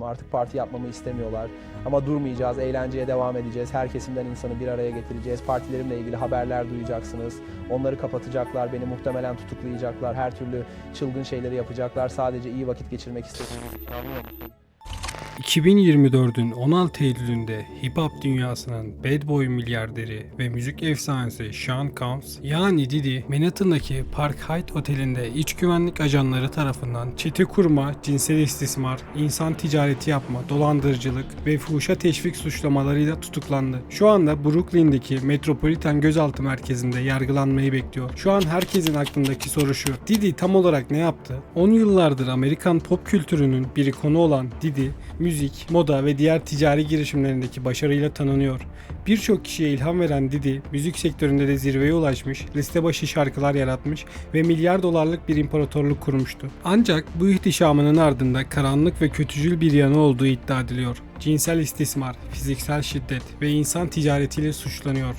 Artık parti yapmamı istemiyorlar. Ama durmayacağız, eğlenceye devam edeceğiz. Her kesimden insanı bir araya getireceğiz. Partilerimle ilgili haberler duyacaksınız. Onları kapatacaklar, beni muhtemelen tutuklayacaklar. Her türlü çılgın şeyleri yapacaklar. Sadece iyi vakit geçirmek istiyorum. 2024'ün 16 Eylül'ünde hip hop dünyasının bad boy milyarderi ve müzik efsanesi Sean Combs yani Diddy, Manhattan'daki Park Hyatt Oteli'nde iç güvenlik ajanları tarafından çete kurma, cinsel istismar, insan ticareti yapma, dolandırıcılık ve fuhuşa teşvik suçlamalarıyla tutuklandı. Şu anda Brooklyn'deki Metropolitan Gözaltı Merkezi'nde yargılanmayı bekliyor. Şu an herkesin aklındaki soru şu. Diddy tam olarak ne yaptı? 10 yıllardır Amerikan pop kültürünün bir konu olan Diddy, müzik, moda ve diğer ticari girişimlerindeki başarıyla tanınıyor. Birçok kişiye ilham veren Diddy, müzik sektöründe de zirveye ulaşmış, liste başı şarkılar yaratmış ve milyar dolarlık bir imparatorluk kurmuştu. Ancak bu ihtişamının ardında karanlık ve kötücül bir yanı olduğu iddia ediliyor. Cinsel istismar, fiziksel şiddet ve insan ticaretiyle suçlanıyor.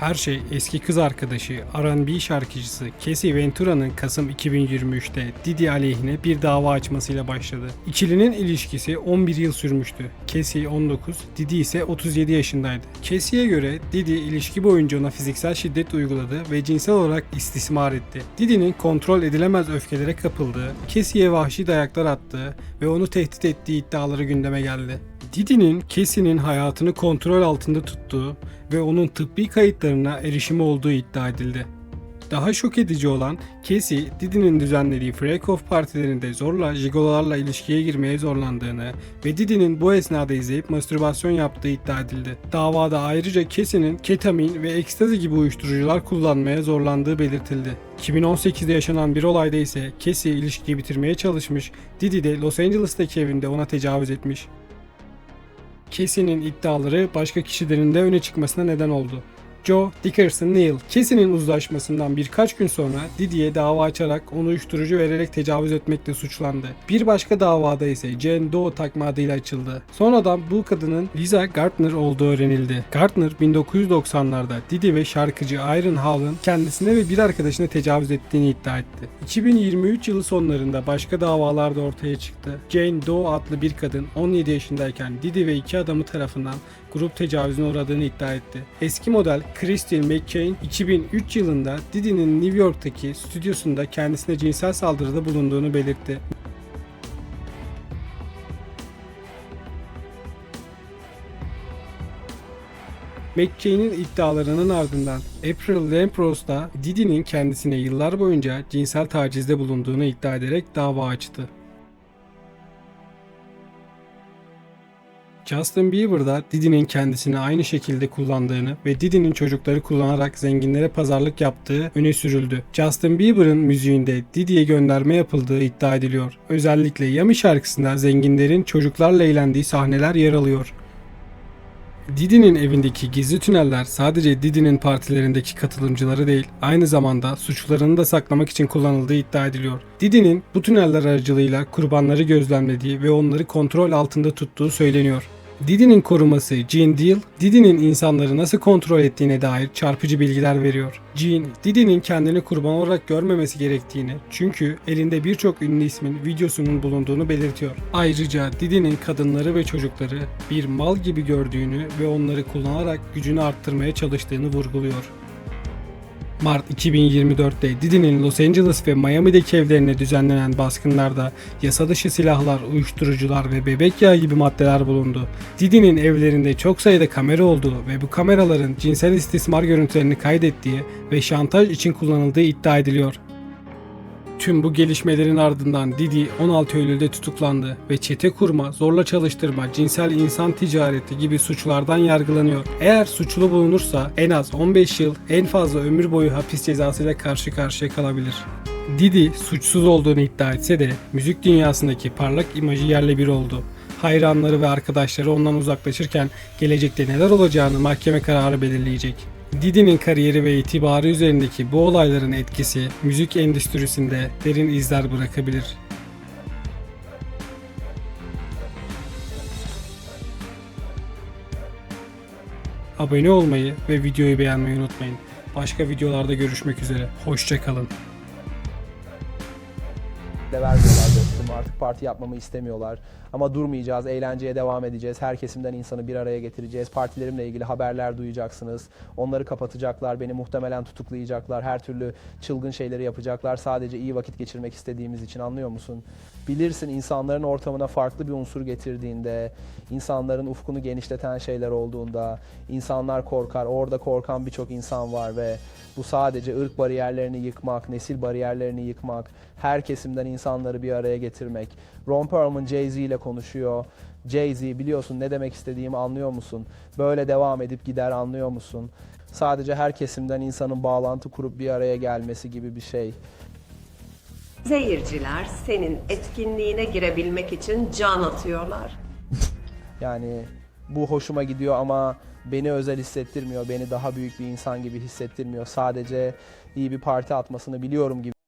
Her şey eski kız arkadaşı R&B şarkıcısı Cassie Ventura'nın Kasım 2023'te Diddy aleyhine bir dava açmasıyla başladı. İkilinin ilişkisi 11 yıl sürmüştü. Cassie 19, Diddy ise 37 yaşındaydı. Cassie'ye göre Diddy ilişki boyunca ona fiziksel şiddet uyguladı ve cinsel olarak istismar etti. Diddy'nin kontrol edilemez öfkelere kapıldığı, Cassie'ye vahşi dayaklar attığı ve onu tehdit ettiği iddiaları gündeme geldi. Didi'nin Cassie'nin hayatını kontrol altında tuttuğu ve onun tıbbi kayıtlarına erişimi olduğu iddia edildi. Daha şok edici olan Cassie, Didi'nin düzenlediği Freak Off partilerinde zorla jigololarla ilişkiye girmeye zorlandığını ve Didi'nin bu esnada izleyip mastürbasyon yaptığı iddia edildi. Davada ayrıca Cassie'nin ketamin ve ekstazi gibi uyuşturucular kullanmaya zorlandığı belirtildi. 2018'de yaşanan bir olayda ise Cassie ilişkiyi bitirmeye çalışmış, Didi de Los Angeles'taki evinde ona tecavüz etmiş. Cassie'nin iddiaları başka kişilerin de öne çıkmasına neden oldu. Joe Dickerson Neal, Cassie'nin uzlaşmasından birkaç gün sonra Diddy'ye dava açarak onu uyuşturucu vererek tecavüz etmekle suçlandı. Bir başka davada ise Jane Doe takma adıyla açıldı. Sonradan bu kadının Lisa Gardner olduğu öğrenildi. Gardner 1990'larda Diddy ve şarkıcı Iron Hall'ın kendisine ve bir arkadaşına tecavüz ettiğini iddia etti. 2023 yılı sonlarında başka davalar da ortaya çıktı. Jane Doe adlı bir kadın 17 yaşındayken Diddy ve iki adamı tarafından grup tecavüzüne uğradığını iddia etti. Eski model Christine McCain 2003 yılında Diddy'nin New York'taki stüdyosunda kendisine cinsel saldırıda bulunduğunu belirtti. McCain'in iddialarının ardından April Lamprose da Diddy'nin kendisine yıllar boyunca cinsel tacizde bulunduğunu iddia ederek dava açtı. Justin Bieber da Diddy'nin kendisini aynı şekilde kullandığını ve Diddy'nin çocukları kullanarak zenginlere pazarlık yaptığı öne sürüldü. Justin Bieber'ın müziğinde Diddy'ye gönderme yapıldığı iddia ediliyor. Özellikle Yummy şarkısında zenginlerin çocuklarla eğlendiği sahneler yer alıyor. Diddy'nin evindeki gizli tüneller sadece Diddy'nin partilerindeki katılımcıları değil, aynı zamanda suçlarını da saklamak için kullanıldığı iddia ediliyor. Diddy'nin bu tüneller aracılığıyla kurbanları gözlemlediği ve onları kontrol altında tuttuğu söyleniyor. Diddy'nin koruması Gene Deal, Diddy'nin insanları nasıl kontrol ettiğine dair çarpıcı bilgiler veriyor. Gene, Diddy'nin kendini kurban olarak görmemesi gerektiğini, çünkü elinde birçok ünlü ismin videosunun bulunduğunu belirtiyor. Ayrıca Diddy'nin kadınları ve çocukları bir mal gibi gördüğünü ve onları kullanarak gücünü arttırmaya çalıştığını vurguluyor. Mart 2024'te Diddy'nin Los Angeles ve Miami'deki evlerine düzenlenen baskınlarda yasa dışı silahlar, uyuşturucular ve bebek yağı gibi maddeler bulundu. Diddy'nin evlerinde çok sayıda kamera olduğu ve bu kameraların cinsel istismar görüntülerini kaydettiği ve şantaj için kullanıldığı iddia ediliyor. Tüm bu gelişmelerin ardından Didi 16 Eylül'de tutuklandı ve çete kurma, zorla çalıştırma, cinsel insan ticareti gibi suçlardan yargılanıyor. Eğer suçlu bulunursa en az 15 yıl, en fazla ömür boyu hapis cezasıyla karşı karşıya kalabilir. Didi suçsuz olduğunu iddia etse de müzik dünyasındaki parlak imajı yerle bir oldu. Hayranları ve arkadaşları ondan uzaklaşırken gelecekte neler olacağını mahkeme kararı belirleyecek. Didi'nin kariyeri ve itibarı üzerindeki bu olayların etkisi müzik endüstrisinde derin izler bırakabilir. Abone olmayı ve videoyu beğenmeyi unutmayın. Başka videolarda görüşmek üzere. Hoşçakalın. de vermiyorlar Artık parti yapmamı istemiyorlar. Ama durmayacağız, eğlenceye devam edeceğiz. Her kesimden insanı bir araya getireceğiz. Partilerimle ilgili haberler duyacaksınız. Onları kapatacaklar, beni muhtemelen tutuklayacaklar. Her türlü çılgın şeyleri yapacaklar. Sadece iyi vakit geçirmek istediğimiz için anlıyor musun? Bilirsin insanların ortamına farklı bir unsur getirdiğinde, insanların ufkunu genişleten şeyler olduğunda, insanlar korkar. Orada korkan birçok insan var ve bu sadece ırk bariyerlerini yıkmak, nesil bariyerlerini yıkmak, her kesimden insanları bir araya getirmek. Ron Perlman Jay-Z ile konuşuyor. Jay-Z biliyorsun ne demek istediğimi anlıyor musun? Böyle devam edip gider anlıyor musun? Sadece her kesimden insanın bağlantı kurup bir araya gelmesi gibi bir şey. Seyirciler senin etkinliğine girebilmek için can atıyorlar. Yani bu hoşuma gidiyor ama beni özel hissettirmiyor. Beni daha büyük bir insan gibi hissettirmiyor. Sadece iyi bir parti atmasını biliyorum gibi